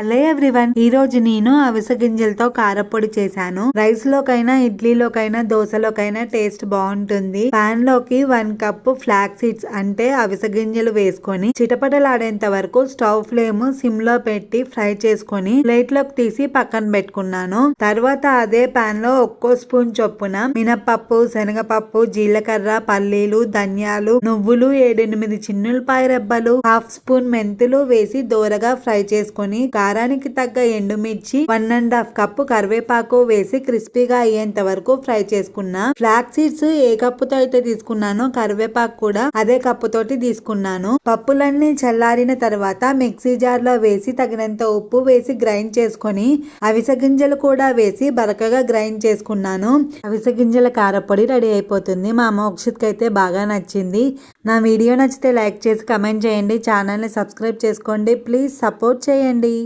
Hello everyone ఈ రోజు నేను అవిసె గింజలతో కారపొడి చేశాను. రైస్ లోకైనా ఇడ్లీలోకైనా దోశలోకైనా టేస్ట్ బాగుంటుంది. పాన్లోకి వన్ కప్ ఫ్లాక్ సీడ్స్ అంటే అవిసె గింజలు వేసుకొని చిటపటలాడేంత వరకు స్టవ్ ఫ్లేమ్ సిమ్లో పెట్టి ఫ్రై చేసుకొని ప్లేట్లోకి తీసి పక్కన పెట్టుకున్నాను. తర్వాత అదే పాన్లో ఒక్కో స్పూన్ చొప్పున మినపప్పు శనగపప్పు జీలకర్ర పల్లీలు ధనియాలు నువ్వులు ఏడెనిమిది చిన్నులపాయ రెబ్బలు హాఫ్ స్పూన్ మెంతులు వేసి దోరగా ఫ్రై చేసుకొని కారానికి తగ్గ ఎండుమిర్చి వన్ అండ్ హాఫ్ కప్పు కరివేపాకు వేసి క్రిస్పీగా అయ్యేంత వరకు ఫ్రై చేసుకున్న ఫ్లాక్ సీడ్స్ ఏ కప్పుతో అయితే తీసుకున్నానో కరివేపాకు కూడా అదే కప్పుతోటి తీసుకున్నాను. పప్పులన్నీ చల్లారిన తర్వాత మిక్సీ జార్లో వేసి తగినంత ఉప్పు వేసి గ్రైండ్ చేసుకొని అవిసె గింజలు కూడా వేసి బరకగా గ్రైండ్ చేసుకున్నాను. అవిసె గింజల కారపొడి రెడీ అయిపోతుంది. మా మోక్షిత్కి అయితే బాగా నచ్చింది. నా వీడియో నచ్చితే లైక్ చేసి కమెంట్ చేయండి. ఛానల్ని సబ్స్క్రైబ్ చేసుకోండి. ప్లీజ్ సపోర్ట్ చేయండి.